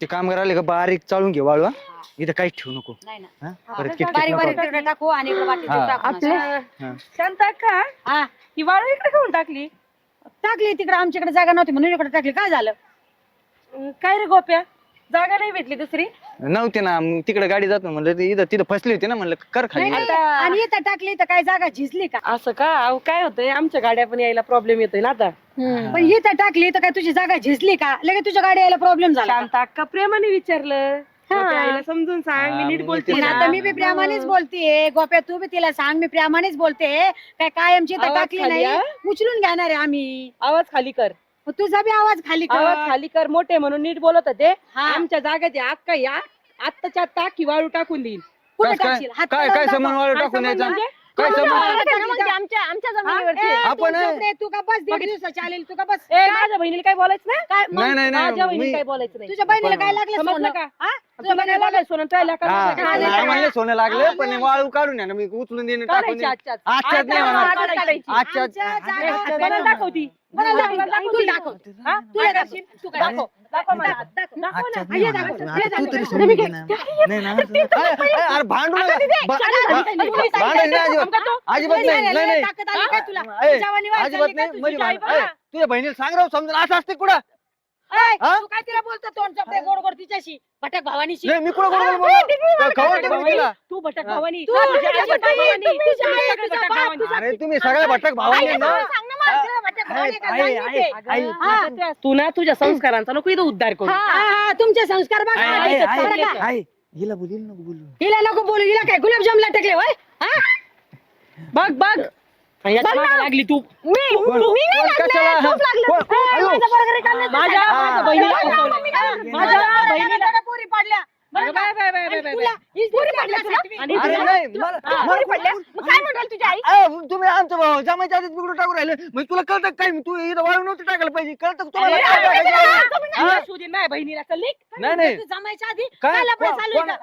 ते कामगार आले का बारीक चाळून घे वाळू हा? इथं काहीच ठेवू नको नाही ना हा? परत किटकिट बारीक नको. बारीक तिकडे टाकू आणि इकडे बाकी हा. टाकू हा. शांता का हा ही वाळू इकडे खाऊन टाकली टाकली तिकडे आमच्याकडे जागा नव्हती म्हणून इकडे टाकली काय झालं काय रे गोप्या जागा नाही भेटली दुसरी? नव्हते ना मग तिकडे गाडी जात नाही म्हणलं ते इथं तिथं फसली होती ना म्हणलं कर खाली. नाही, नाही. आणि इथं टाकली तर काय जागा झिजली का? असं का? अहो काय होतंय? आमच्या गाड्या पण यायला प्रॉब्लेम येतोय ना आता. पण इथं टाकली तर काय तुझी जागा झिजली का? लगेच तुझ्या गाडी यायला प्रॉब्लेम झाला का? शांत अक्का प्रेमाने विचारलं. आईला समजून सांग मी हा, नीट बोलते पण आता मी बी प्रेमानेच बोलतेय गोप्या तू बी तिला सांग मी प्रेमानेच बोलते. काय कायमची आवाज टाकली खाली, नाही. हा? उचलून घेणार आहे आम्ही. आवाज खाली कर. मग तुझा बी आवाज खाली कर आवाज खाली कर मोठे म्हणून नीट बोलत होते हा. आमच्या जागेत आहे, अक्का या आत्ताच्या आत्ता की वाळू टाकून देईल कुठे काय काय टाकशील? हात काय लावून काय दाखव. समान वाळू काय टाकून यायचा म्हणजे? काय म्हणजे. आमच्या आमच्या हा? जमिनीवरती ए, आहे. तू आपण आहे. झोप रे, तू का बस दीड दिवसा चालेल तू का बस ए, माझ्या बहिणीला काय बोलायचं नाही काय? नाही नाही माझ्या नाही बहिणीला मी काय बोलायचं नाही तुझ्या बहिणीला काय लागलं समजलं सोनं? का? हा? तुझ्या बहिणीला काय सोनं हा, काय लागलं? नाही. आम्हाला सोनं लागलं पण वाळू काढून या ना मी उचलून देईन टाकून काढायची देईन आजच्याच. आजच्याच नाही आजच्या होणार. आजच्याच काढायची. आजच्या आमच्या ए, जागा- कोणाला दाखवती कोणाला दाखव? दाखव. तू दाखव. हा? तुला काय दाखव. करशील? तू काय दाखव दाखव मला. दाखव. दाखव ना. आजच्याच हे नाही दाखव. होणार. हे आता तू दाखव. तरी समजून घे ना. नाही ना. अरे, अरे, अरे भांडू नका. भा- भा- भांडायचं नाही अजिबात. अजिबात नाही नाही नाही ताकद आली काय तुला? ए, जवानी वाढ अजिबात झाली काय नाही तुझी? म्हणजे आई भांड- ए, बघा. तुझ्या बहिणीला सांग राव समजून असं असते कुठं हा? तू काय तिला बोलतो तोंड गोड गोड तिच्याशी? भटक भावानीशी नाही मी कुठं बरोबर बोलतो खबर ठेवू तिला तू भटक हा. भावानी. तू तुझी भटक आई भटक भावानी, भावानी, तुझी तुझी आई, सगळे तुझा भटक बाप, भावानी. तुझा- अरे तुम्ही सगळ्या भटक भावांनी आई, ना हा, तू ना तुझ्या संस्कारांचा नको इथं उद्धार करू. हा, हा, तुमचे संस्कार बघा. बरं का? हिला बोलील नको बोलू. हिला नको बोलू हिला काय? गुलाबजामला टाकले होय? हा? बघ बघ. याच्या मागं लागली तू कोण- कोण कशाला? कोण- कोण- आयो. माझ्या. माझ्या बहिणीला माझ्या फसवलंय. माझ्या बहिणीला पोरी पाडल्या अगं bye bye bye bye bye तुला हीच पोरी पाडल्या तुला आणि अरे तुला- नाही मला हा. मला- काय म्हणाल तुझी आई अ, तुम्ही आमचं भाऊ जमायच्या आधीच बिघडून टाकू राहिले मग तुला कळतं काय तू इथं वाळू नव्हतं टाकायला पाहिजे कळतं का तुम्हाला अरे, काय अरे, टाकायचं? अरे, हा? अरे, शोधीन माझ्या बहिणीला चल निघ. नाही नाही तू जमायच्या आधी काय चालू आहे का?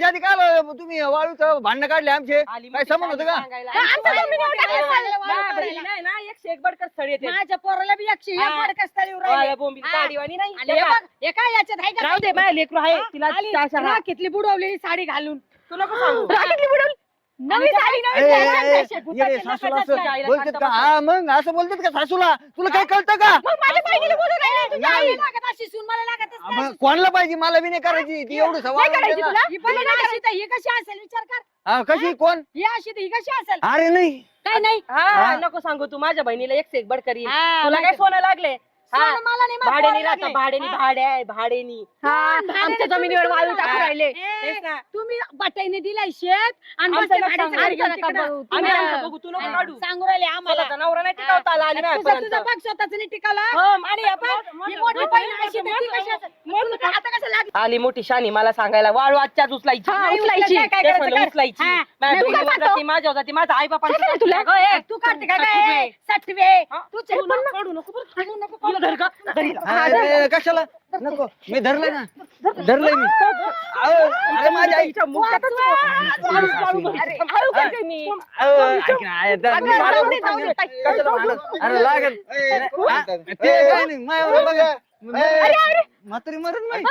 आधी काय? तुम्ही वाळूचं भांडणं काढले आमचे आली काय संबंध होतं का सांगायला. हा, आमच्या जमिनीवर टाकलं चाललं वाळू माझ्या करायला. बहिणीला आहे ना एकशे एक बडकर स्थळ येते माझ्या पोराला बी एकशे एक हा. बोंबील हा. साडीवाणी नाही आणि हे बघ, हे काय याच्यात आहे का? राहू दे माझ्या लेकरू आहे तिला हा. राखीतली बुडवलेली साडी घालून तू नको सांगू राखीतली बुडवली नवी ए, ए, ए. ये रे, सासूला असं बोलतात का? हा मग असं बोलतात का सासूला? तुला काय कळतं का? मग माझ्या बहिणीला बोलून राहिली, तुझ्या नाही. आईला लागत अशी सून, मला लागतच नाही मग अशी सून. कोणाला पाहिजे? मला बी नाही करायची. ती एवढं सवाल करायची तुला? ही पण नाही अशी तर ही कशी असेल? विचार कर. कशी? कोण? ही अशी तर ही कशी असेल? अरे नाही. काय नाही. हा हा. नको सांगू तू. माझ्या बहिणीला एक बडकर. येईल हा, तुला काय माहिती- सोनं लागले? हा सोनं मला नाही, मला भाड्यानी पोरं राहता लागले. भाड्यानी हा. भाडे आहे भाड्यानी आमच्या जमिनीवर वाळू हा. राहिले ए, तेच ना. तुम्ही बटाईने दिलाय शेत आणि आमचं सांगू. घर घेऊन आमचं नका तिकडं. बघू. तुम्ही- आम्ही आमचं बघू, तू नको हा. काढू. सांगू राहिले आम्हाला स्वतःचा नवरा नाही टिकवता आला आणि तुझा माझ्यापर्यंत. तुझा पग स्वतःच नाही टिकवला हो, आणि आपण ही मोठी बहीण अशी तर ती कशी असेल? तुला आता कसं लागलं? आली मोठी शानी मला सांगायला वाळू आजच्याच उचलायची हा, उचलायची. काय काय तेच करायचं म्हणलं, कर. उचलायची हा. माझ्या नाही, बहिणीवर. जाती, माझ्यावर जाती माझा आई बापांची काय तुला तू काढते काय. काय सटवे? तू चल पण. काढू नको बरं. नको धर का? धर हिला. अरे कशाला नको मी धरलंय ना धरलंय मी अहो, अरे माझ्या आई. अहो, ऐक ना, आहे, धर, मी जाऊ दे, जाऊ दे. कशाला भांडण? अरे लागेल हा, ते काय नाही माझ्यावर बघा म्हातारी मरण नाही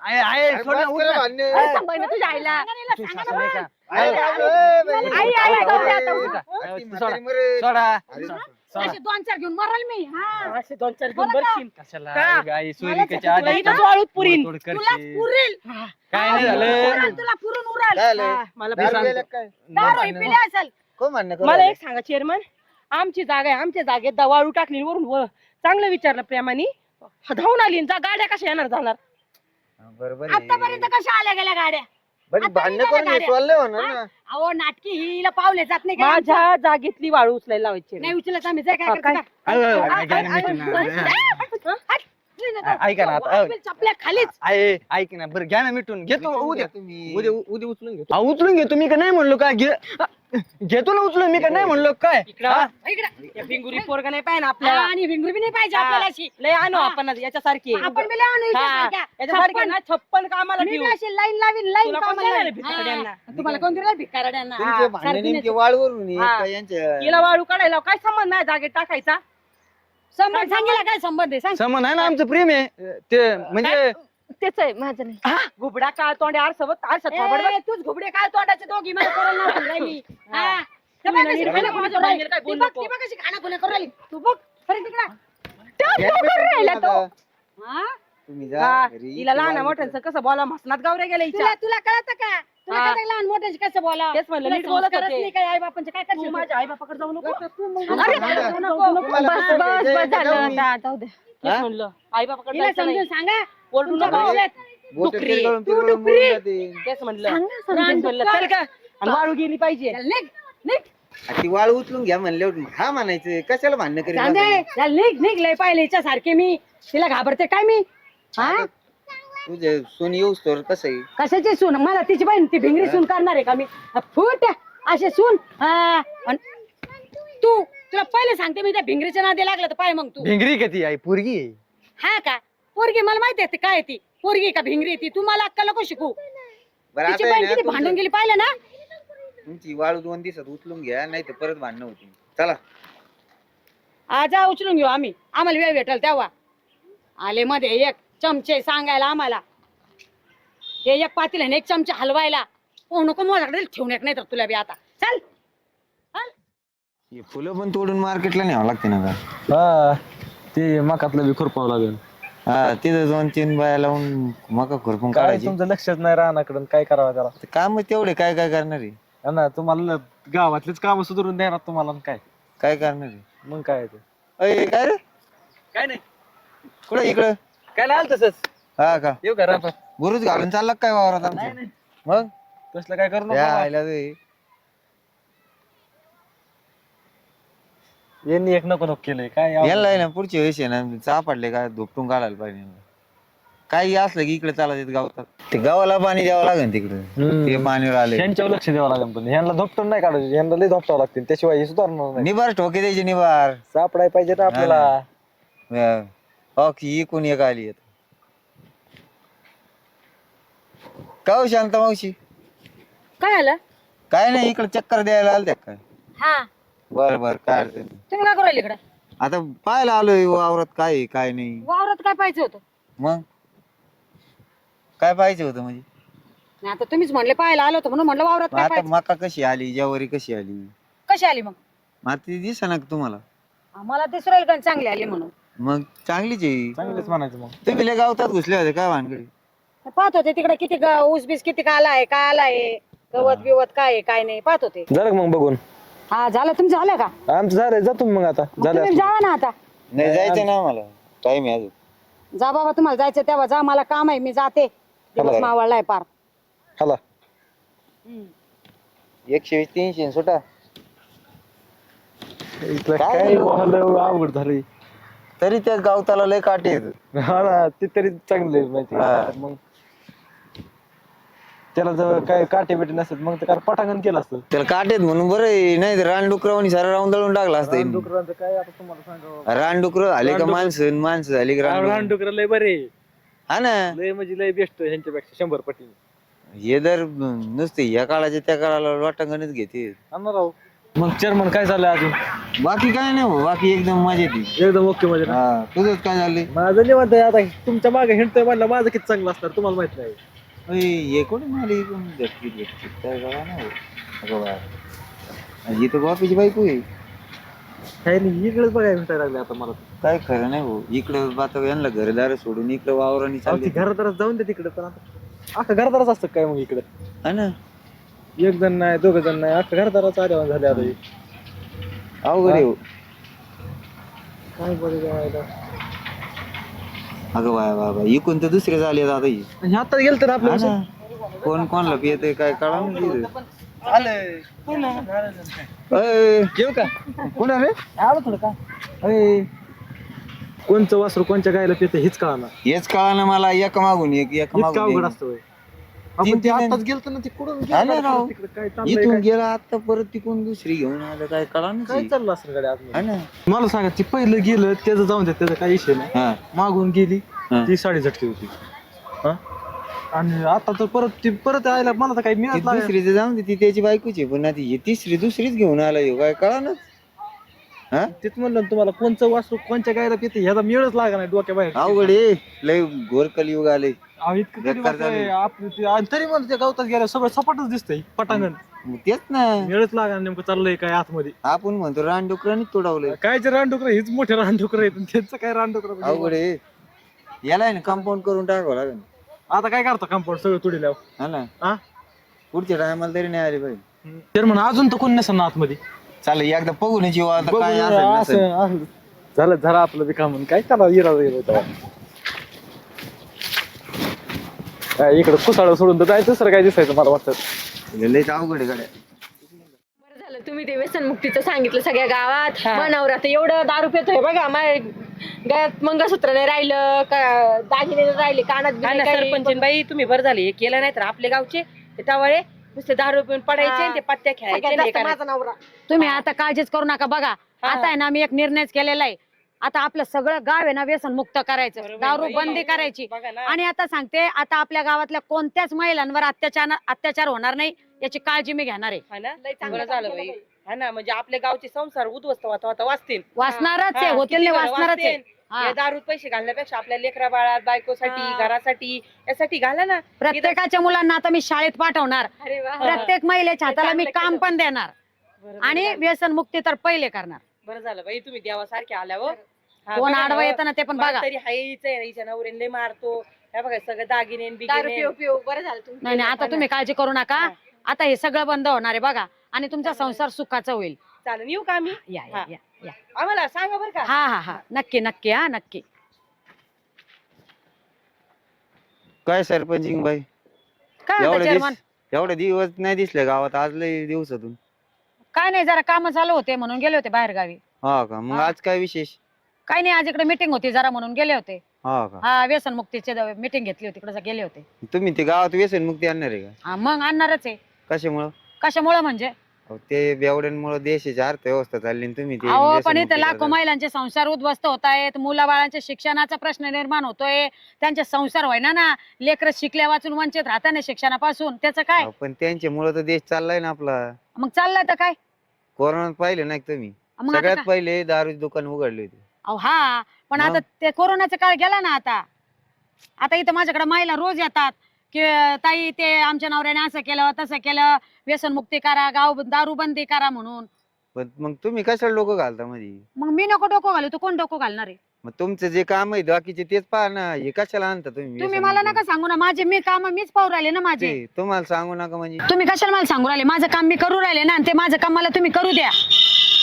आहे आहे सोड ना, उठ ना. आहे. तुझ्या आईला तू सासू नाही का? आई, आई, आई, जाऊ दे आता, उठ. आहे, तू सोडा. सोडा. सोडा. असे दोन चार घेऊन मरल मी हा. असे दोन चार घेऊन बरं का? बसशील. कशाला का? अरे गाई मला सोयरीकाच्या तुला आधी इथंच वाळूत पुरीन. तोड तुला करशील. पुरेल काय नाही झालं? पुरेल, तुला पुरून उराल. हा, मला मी सांगतो. दारू ही पिली असेल. मला एक सांगा चेअरमन आमची जागा आहे आमच्या जागेत दा- वाळू टाकली वरून व- चांगलं विचारलं प्रेमाने. धावून आली आणि जा गाड्या कशा येणार जाणार? बरोबर आतापर्यंत कशा आल्या गेल्या गाड्या? आता भांडण निघाल्या करून गाड्या. सोडले म्हणा? अहो नाटकी ही हिला पावले जात नाही का माझ्या जागेतली वाळू उचलायला लावायची नाही उचलत आम्ही जाय काय हा, करतो? का? नाही, नाही, ऐका ना आता, वापील चपल्या खालीच आहे ऐक ना बरं घ्या ना मिटून घेतो उद्या उद्या उद्या उचलून घेतो हा, उचलून घेतो मी का नाही म्हणलो काय घे घेतो ना उचलून मी का नाही म्हणलो काय हा? इकडं या पोरगा नाही पाहिजे आपल्याला आणि भिंगरी बी नाही पाहिजे हा. आपल्याला अशी लय आणू आपण याच्यासारखी आपण बी हा, याच्यासारख्या. याच्यासारखी छप्पन. ना छप्पन कामाला मी ठेवू बी अशी लाईन लावीन लाईन तुला कोण कामाला देणार आहे लावीन. भिकाऱ्यांना? हा. तुम्हाला कोण दिलं भिकाऱ्यांना तुमचे हा, भांडण सारखी नेमके नाही. वाळवरून हा. यांच्या हिला वाळू काढायला काय संबंध नाही जागेत टाकायचा संबंध सांगितला काय संबंध आहे सांग संबंध आहे ना आमचं प्रेम आहे ते म्हणजे तेच आहे माझं नाही घुबडा काळ तोंडे आरसवत आरसत ए, तूच घुबडे काय तोंडाचे दोघी मला करून नव्हती राहिली. हा. ते बघ तुम्ही कशी नाही खाणाखुणा माझ्या करून राहिली. बांगेला काय ती बोलू बघ, नको. ती बघ कशी खाणाखुणा करून राहिली. तू बघ सरी तिकडं. राहिला तो? तुम्ही जा घरी, तिला लहान तुम्हाला- मोठ्यांचं कसं बोला गेल्या तुला हिच्या. तुला कळत का तुला हा. कळतं का लहान मोठ्याशी कसं बोला तेच म्हणलं, नीट बोलत होते. काय आई बापांचे काय तू करशील माझ्या आई बापाकडे जाऊ नको. अरे, तुम्हाला- जाऊ नको. तुम्हाला बस कसं बस ते- बस ते- झालं ते- आता जाऊ दे. तेच म्हणलं आई बापाकडे तिला जायचं समजून नाही. सांगा. ओरडू तुमच्या नका. भावाला बोटं डुकरी. तिरगळून- तू तिरगळून डुकरी. बोलून जाते. तेच म्हणलं. सांग ना समजून. तेच म्हणलं चल का आणि वाळू गेली पाहिजे. चल, निघ, निघ. आ, ती वाळ उचलून घ्या म्हणल्यावर हा म्हणायचं. कशाला भांडणं करीत चांदे, बसायचं? चल, निघ निघ. लय पाहिले सारखे मी. तिला घाबरते काय मी? हा? तुझे सोनी येऊस तर कसं आहे कशाची सून? मला तिची बहीण ती भिंगरी सून करणार आहे का मी? फुट! असे सून! हा, अन तू तुला पहिले सांगते मी त्या भिंगरीच्या नादी लागलं तर पाय मग तू. भिंगरी का ती आई? पोरगी आहे. हा का? पोरगी मला माहिती आहे ती काय आहे ती. पोरगी का भिंगरी आहे ती? तू मला अक्का नको शिकू. बरं तिची आता आहे बहीण ना, किती तुमचं- भांडून गेली पाहिलं ना? तुमची वाळू दोन दिवसात उचलून घ्या नाही तर परत भांडणं होती चला. आज उचलून घेऊ आम्ही. आम्हाला वेळ भेटल तेव्हा. आले मध्ये एक. चमचे सांगायला आम्हाला. हे एक पातील आणि एक चमचे हलवायला. हो नको माझ्याकडे ठेवून एक नाही तर तुला बी आता. चल. हे फुलं पण तोडून मार्केटला न्यावं लागते ना का हा ते मकातलं बी खुरपावं लागेल. हा तिथं दोन तीन बाया लावून मका खुरपून काय काढायची. तुमचं लक्षच नाही राहण्याकडून काय करावं त्याला? काम तेवढे काय काय करणार आहे? हा ना तुम्हाला गावातलीच काम सुधारून देणार तुम्हाला आणि काय? काय करणार आहे? मग काय ते? अय, काय रे? काय नाही. कुठं इकडं? काय नाही तसंच. हा का? येऊ का रापा बुरुज घालून चालला काय वावरात आमचं? मग? तसलं काय करू या नका आयला ते. यांनी एक नको नको केलंय. काय यावं? याला आहे ना पुढच्या वेळेस आहे ना सापडले काय धुपटून काढायला पाहिजे. काही असलं की इकडे चालत येत गावात. ते गावाला पाणी द्यावं लागेल तिकडे. हम्म. ते पाणीवर आले. यांच्यावर लक्ष द्यावं लागेल पण. यांना धोपटून नाही काढायचं. यांना लई धोपटावं लागतील. त्याशिवाय हे सुधारणार नाही. निबार ठोके द्यायचे निबार. सापडाय पाहिजे ना आपल्याला. की कोणी एक आली आहेत. का हो शांता मावशी? काय आलं? काय नाही इकडे चक्कर द्यायला आलत्या काय हा. बर बर काय अडचण नाही. तुम्ही काय करू राहिले इकडं. आता पाहायला आलोय वावरात काय आहे, काय नाही. वावरात काय पाहिजे होतं? मग? काय पाहिजे होतं म्हणजे? नाही, आता तुम्हीच म्हणले पाहायला आलो होतो म्हणून म्हणलं वावरात मग काय आता पाहिजे मका कशी आली ज्वारी कशी आली? कशी आली मग? मग आता ती दिसा ना तुम्हाला? आम्हाला सुरेल गण चांगली आली म्हणून. मग चांगलीच आहे. चांगलेच म्हणायचं मग. तुम्ही लय गावतात घुसले होते काय भानगडी पाहत होते तिकडे किती ग- ऊस बीस किती का आलाय काय आलाय गवत बिवत काय आहे, काय नाही पाहत होते. झालं का मग बघून? हा झालं. तुमचं झालं का? आमचं झालंय जातो मग आता. झालं तुम्ही जावा ना आता. नाही जायचं ना मला टाइम आहे अजून. जा बाबा तुम्हाला जायचं तेव्हा जा. मला काम आहे मी जाते. दिवस चला. मावळलाय पार. हला एकशे वीस तीनशे सुटा इथलं काय? काय हो? झालं अवघड झालंय. तरी त्या गावताला लय काटे आहेत. हा ना ते तरी चांगले माहिती हा. आहे. मग त्याला जर काय काटे बिटे नसत मग तर पटांगण केलं असतं त्याला काटेत म्हणून बरं आहे. नाही तर रानडुकरावानी सारा राऊंड दळून टाकला असतं डुकरांचं काय आता तुम्हाला सांगावं रानडुकर झाले का. माणसं माणसं झाली का रानडुकरं? रानडुकर लय बरे हा ना लय म्हणजे लय बेस्ट ह्यांच्यापेक्षा शंभर पटीने हे जर नुसते या काळाच्या त्या काळाला वाटांगणच घेते आणणार राहू मग चेअरमन काय झालं अजून? बाकी काय नाही हो, बाकी एकदम मजेत आहे. एकदम ओके मध्ये ना हा तुझंच काय झालंय? माझं निवांत आहे आता तुमच्या मागे हिंडतोय म्हणलं माझं किती चांगलं असणार तुम्हाला माहीत नाही. हे कोणी मला इकडून झटकी झटकी काय ना हो. अगं बा. ही तर बापीची बायको आहे. काही नाही इकडेच बघायला भेटायला लागले आता मला. काय खरं नाही हो इकडं आता यांना घरदार सोडून इकडं वावरानी अहो, ती चालली. घरादारच जाऊन दे तिकडे पण आता. अख्खा घरदारच असतं काय मग इकडे? हा ना. एक जण नाही दोघ जण नाही अख्खा घरदारच आल्यावर झाले आता हे. अवघड आहे हो. काय बरं जायला अगं बाय बाय बाय इकून तर दुसरे झाले आता ही. आणि आता गेलं तर आपल्या हा ना. कोण कोणला पियत काय कळा घेऊ का कोण रे आलो थोडं का अरे कोणचं वासरू कोणच्या गायला पितं हेच कळा ना हेच कळा ना मला एक मागून एक एक इतकं मागून एक. असतं होय. आपण ते आताच गेलतो ना ते कुठून गेलं ना गाडी राव. तिकडे काय चाललंय इथून काय? गेला आता परत तिकून दुसरी घेऊन आलं काय कळा काय चाललं असं गाडी आतमध्ये? मला सांगा ती पहिलं गेलं त्याचं जाऊन द्या त्याचा काही विषय नाही हा मागून गेली हा. ती साडी झटकी होती हा? आणि आता तर परत ती परत यायला मला तर काही ती मिळत नाही दुसरी तर जाऊन दे ती त्याची बायकोची पण आता ही तिसरी दुसरीच घेऊन आला ह्यो काय कळा ना हा? तेच म्हणलं ना तुम्हाला कोणचं वासरू कोणच्या गायला पिते ह्याचा मेळच लागा नाही डोक्या बाहेर. अवघड आहे. लय घोर कलियुग आले. अहो, इतकं कधी बेकार वाटतंय, झालंय. आपलं ते- आणि तरी त्या गवतात गेल्या सगळं सपाटच दिसतंय पटांगण. तेच ना. मेळच लागा नेमकं चाललंय काय आतमध्ये. आपण म्हणतो रानडुकरांनी तोडावलंय. काय जे रानडुकर हीच मोठे रानडुकर आहेत आणि त्यांचं काय रानडुकर अवघड आहे. याला आहे ना कंपाऊंड करून टाकावं लागेल. आता काय करता कंपाऊंड सगळं तुडील्यावर? हा ना. हा? पुढच्या टायमाला तरी नाही आले पाहिजे तर म्हणा अजून तर कोण नसेल ना आतमध्ये. चालेल एकदा बघून जीव आता काय असेल असं- नसेल. असं. झालं झालं आपलं बी काम काय करा इरा इकडे कुसाळ सोडून तर जायचं सर काय दिसायचं मला वाटतं लयच अवघड आहे गाड्या बरं झालं तुम्ही ते व्यसनमुक्तीचं सांगितलं सगळ्या गावात हा. मनावर आता एवढं दारू पितोय बघा माय गळ्यात मंगळसूत्र नाही राहिलं का दागिने नाही राहिले कानात बी हा नाही ना काही. सरपंच बाई तुम्ही बरं झाले हे केलं नाही तर आपले गावचे ते टवाळे नुसते दारू पिऊन पडायचे आणि ते पत्त्या खेळायचे सगळ्यात करायचे. नवरा. तुम्ही आता काळजीच करू नका बघा. आता आहे ना मी एक निर्णयच केलेला आहे. आता आपलं सगळं गाव आहे ना व्यसन मुक्त करायचं. बरोबर दारू बाई. बंदी करायची. बघा ना. आणि आता सांगते आता आपल्या गावातल्या कोणत्याच महिलांवर अत्याचार अत्याचार होणार नाही याची काळजी मी घेणार आहे. हा ना? लय चांगलं बरं झालं काम बाई. केलं हा ना? म्हणजे आपले गावचे संसार उद्ध्वस्त होता होता वाचतील. वाचणारच आहे हा, होतील किती नाही घरं वाचणारच आहे. वाचतील. हा. या दारूत पैसे घालण्यापेक्षा आपल्या लेकरा बाळात बायकोसाठी हा. घरासाठी यासाठी घाला ना. प्रत्येकाच्या मुलांना आता मी शाळेत पाठवणार. अरे वा. प्रत्येक महिलेच्या हाताला मी काम. पण देणार. बरं आणि झालं. व्यसन मुक्ती तर पहिले करणार. बरं झालं. बाई तुम्ही देवासारखे आल्यावर हा, कोण बघा आडवं ना, येतं ना ते पण मला बघा. तरी हाईच आहे हिच्या नवऱ्याने लय मारतो. हे बघा सगळं दागिने आणि दारू बिगिने पिऊ पिऊ. बरं झालं तुम्ही नाही नाही आता तुम्ही काळजी करू नका. हा. आता हे सगळं बंद होणार आहे बघा. आणि तुमचा संसार सुखाचा होईल. चालेल. येऊ का आम्ही? या या हा. या या. आम्हाला सांगा बरं का. हा हा हा. नक्की नक्की हा नक्की. काय सरपंच बाई काय म्हणता एवढे चेअरमन दिवस एवढे दिवस नाही दिसले गावात. आज लय दिवसातून. काय नाही जरा काम चालू होते म्हणून गेले होते बाहेर गावी. हा का? मग हा. आज काय विशेष? काही नाही आज इकडे मिटिंग होती जरा म्हणून गेले होते. हा का? हा व्यसन मुक्तीचे मिटिंग घेतली होती तिकडे गेले होते. तुम्ही ते गावात व्यसन मुक्ती आणणार आहे का? हा मग आणणारच आहे. कशामुळं? कशामुळे म्हणजे? अहो, ते बेवड्यांमुळे देशाची अर्थव्यवस्था चालली आणि तुम्ही ते अहो पण व्यसनमुक्ती इथे लाखो. महिलांचे संसार उद्ध्वस्त होत आहेत मुलाबाळांच्या शिक्षणाचा प्रश्न निर्माण होतोय त्यांचे संसार व्हायना ना लेकर शिकल्या वाचून वंचित राहता ना शिक्षणापासून त्याचं काय अहो, पण त्यांच्यामुळे तर देश चाललाय ना आपला मग चाललंय तर काय कोरोनात पाहिलं नाही तुम्ही मग आता सगळ्यात काय? पहिले दारू दुकान उघडले होते अहो हा पण आता मग? ते कोरोनाचा काळ गेला ना आता आता इथं माझ्याकडे महिला रोज येतात की ताई ते आमच्या नवऱ्याने असं केलं तसं केलं. व्यसन मुक्ती करा गाव दारू बंदी करा म्हणून. पण मग तुम्ही कशाला लोक घालता मध्ये मग मी नको डोकं घालू. तू कोण डोकं घालणार आहे? मग तुमचं जे काम आहे बाकीचे तेच पहा ना. हे कशाला आणता तुम्ही तुम्ही मला? नका सांगू ना. माझे मी काम मीच पाहू राहिले ना माझे. ते तुम्हाला सांगू नका म्हणजे. तुम्ही कशाला मला सांगू राहिले? माझं काम मी करू राहिले ना. आणि ते माझं काम मला तुम्ही करू द्या.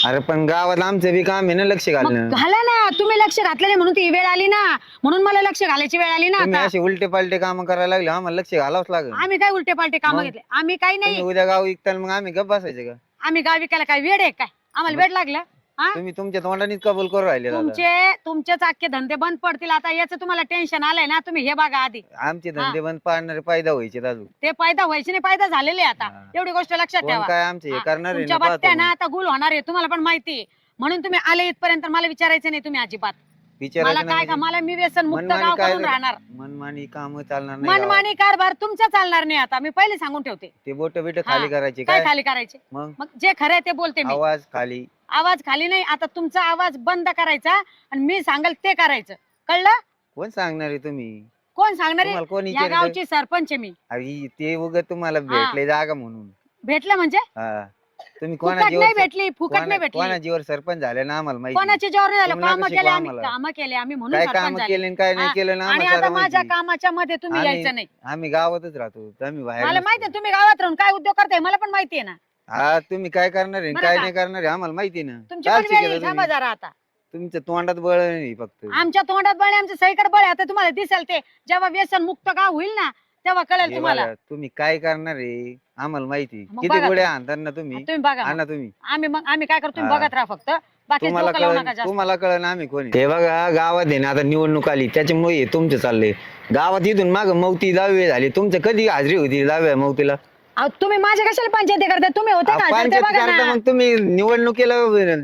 अरे पण गावात आमचं बी काम आहे ना लक्ष मग घालणं. घाला ना. तुम्ही लक्ष घातलेले म्हणून ती वेळ आली ना. म्हणून मला लक्ष घालायची वेळ आली ना तुम्ही आता. असे उलटे पालटे काम करायला लागले आम्हाला लक्ष घालावंच लागेल. आम्ही काय उलटे पालटे काम? घेतले? आम्ही काही तुम्ही नाही. उद्या गाव विकताल मग आम्ही गप बसायचे का? आम्ही गाव विकायला काय? वेळ आहे काय? आम्हाला? वेळ लागला. हा? तुम्ही तुमच्या तोंडानेच कबूल करू राहिले दादा. तुमचे तुमचेच अख्खे धंदे बंद पडतील. आता याचं तुम्हाला टेन्शन आलंय ना तुम्ही हे बघा आधी. आमचे धंदे बंद पाडणारे फायदा व्हायचे दादू. ते फायदा व्हायचे नाही फायदा झालेले आता. हा. एवढी गोष्ट लक्षात कोण ठेवा. काय आमचे हे हा, करणार आहे तुमच्या ना. आता गुल होणार आहे तुम्हाला पण माहिती आहे. म्हणून तुम्ही आले इथपर्यंत मला विचारायचं नाही तुम्ही अजिबात. मला काय का ना मला मी व्यसन मुक्त मनमानी गाव काय करून? राहणार. मनमानी काम चालणार नाही गावात. मनमानी कारभार तुमचा चालणार नाही आता. मी पहिले सांगून ठेवते. ते बोट बिट हा. खाली करायचे काय काय? खाली करायचे? मग? मग जे खरं आहे ते बोलते मी. आवाज खाली. आवाज खाली नाही आता तुमचा आवाज बंद करायचा आणि मी सांगेल ते करायचं. कळलं? कोण सांगणार आहे तुम्ही? कोण सांगणार आहे? तुम्हाला कोण या विचारलं? गावची सरपंच आहे मी. अरे ते उगत तुम्हाला भेटले जागा म्हणून. भेटलं म्हणजे? हा. तुम्ही फुकट कोणाजीवर नाही भेटली फुकट नाही कोणा- भेटली कोणाजीवर सरपंच झाले ना आम्हाला माहिती. कोणाच्या नाही झालं तुम्हाला काम केले आम्ही आम्हाला. काम केले आम्ही म्हणून काय काम सरपंच झाले. केले काय नाही हा. केलं ना आणि आम्हाला आता माझ्या. कामाच्या मध्ये तुम्ही आम्ही- यायचं नाही. आम्ही गावातच राहतो आम्ही बाहेर मला नसतो. माहिती आहे तुम्ही गावात राहून काय उद्योग करताय? मला पण माहिती आहे ना. हा तुम्ही काय करणार आहे? बरं काय का? नाही करणार आहे? आम्हाला माहिती आहे ना. तुमची काय पण वेळ शिकेलं येईल, थांबा तुम्ही? जरा आता. तुमच्या तोंडात बळ नाही फक्त. आमच्या तोंडात बळ आहे, आमच्या सईकडे बळ आहे. आता तुम्हाला दिसेल ते. जेव्हा व्यसन मुक्त गाव होईल ना तेव्हा कळेल हे तुम्हाला. बघा, तुम्ही काय करणार आहे? आम्हाला माहिती मग किती बघा गोळ्या आणतात ना तुम्ही? तुम्ही बघा मग. आणा तुम्ही. आम्ही मग आम्ही काय करतो तुम्ही हा. बघत राहा फक्त. बाकी तुम्हाला डोकं लावू कळ नका जास्त. तुम्हाला कळ ना आम्ही कोणी हे बघा गावात आहे ना आता निवडणूक आली. त्याच्यामुळे हे तुमचं चाललंय. गावात इथून माग मौती दहावी झाली. तुमचं कधी हाजरी होती दहाव्या मौतीला? अहो, तुम्ही माझ्या कशाला पंचायती करताय? तुम्ही होते का? तर ते पंचायत बघा करता ना मग तुम्ही निवडणुकीला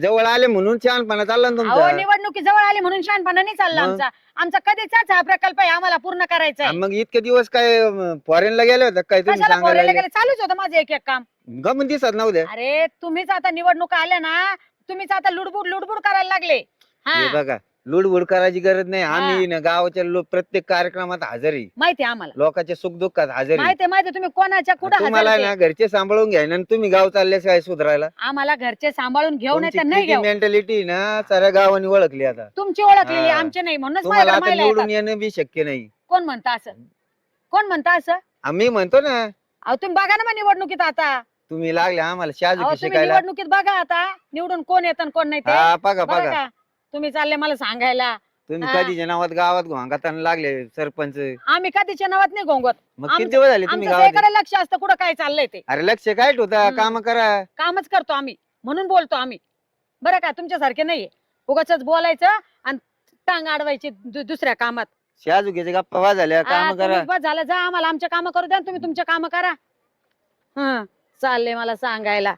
जवळ आले म्हणून छानपणा चालला ना अहो तुमचा निवडणुकी जवळ आली म्हणून शहाणपणा नाही चालला मग? आमचा. आमचा कधीचाच हा प्रकल्प आहे आम्हाला पूर्ण करायचा आहे मग इतके दिवस काय फॉरेनला गेले होते काय तुम्ही कशाला पोरायला सांगायला गेले? चालूच होतं माझं एक एक काम. गमन दिसत नव्हत्या अरे तुम्हीच आता निवडणुका आल्या ना तुम्हीच आता लुडबुड लुडबुड करायला लागले. हा. हे बघा लुडबुड करायची गरज नाही. आम्ही ना गावाच्या लो- प्रत्येक कार्यक्रमात हजर. माहिती आहे आम्हाला. लोकांच्या सुखदुःखात हजर. आहे माहिती आहे माहिती आहे, तुम्ही कोणाच्या कुठं हजर तुम्हाला ना. घरचे सांभाळून घ्या ना तुम्ही गाव चालल्यास काय सुधारायला? आम्हाला घरचे सांभाळून घेऊ नाही तर नाही घेऊ. मेंटॅलिटी ना साऱ्या गावाने ओळखली आता. तुमची ओळखलेली हा. आमची नाही म्हणूनच तुम्हाला माझ्याकडे आता निवडून येतात. येणं बी शक्य नाही. कोण म्हणतं असं? कोण म्हणतं असं? आम्ही म्हणतो ना. अहो तुम्ही बघा ना मग निवडणुकीत आता. तुम्ही लागले आम्हाला शाजू तुम्ही शिकायला. निवडणुकीत बघा आता. निवडून कोण येतं आणि कोण नाही ते. हा बघा बघा तुम्ही चालले मला सांगायला. तुम्ही हा. कधीच्या नावात गावात घोंगाताना लागले सरपंच? आम्ही कधीच्या नावात नाही गोंगत मग आमचं- किती दिवस झाले तुम्ही आमचं गावात? त्याकडे लक्ष असतं कुठं काय चाललंय ते. अरे लक्ष काय ठेवता? हम्म. काम करा. कामच करतो आम्ही. म्हणून बोलतो आम्ही. बरं का तुमच्यासारखे नाहीये. उगाच बोलायचं आणि टांग अडवायची दु- दुसऱ्या कामात. शाजूकीचे गप्पा वा झाल्या काम करा. तुम्ही बस झालं जा आम्हाला आमच्या काम करू द्या आणि तुम्ही तुमच्या काम करा. हं चालले मला सांगायला.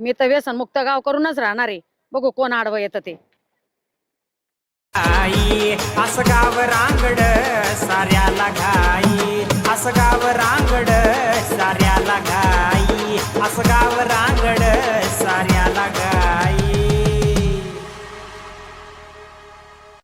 मी तर व्यसन मुक्त गाव करूनच राहणार आहे. बघू कोण आडवं येतं ते. आई असं गाव रांगड साऱ्याला घाई. असं गाव रांगड साऱ्याला घाई. असं गाव रांगड साऱ्याला घाई.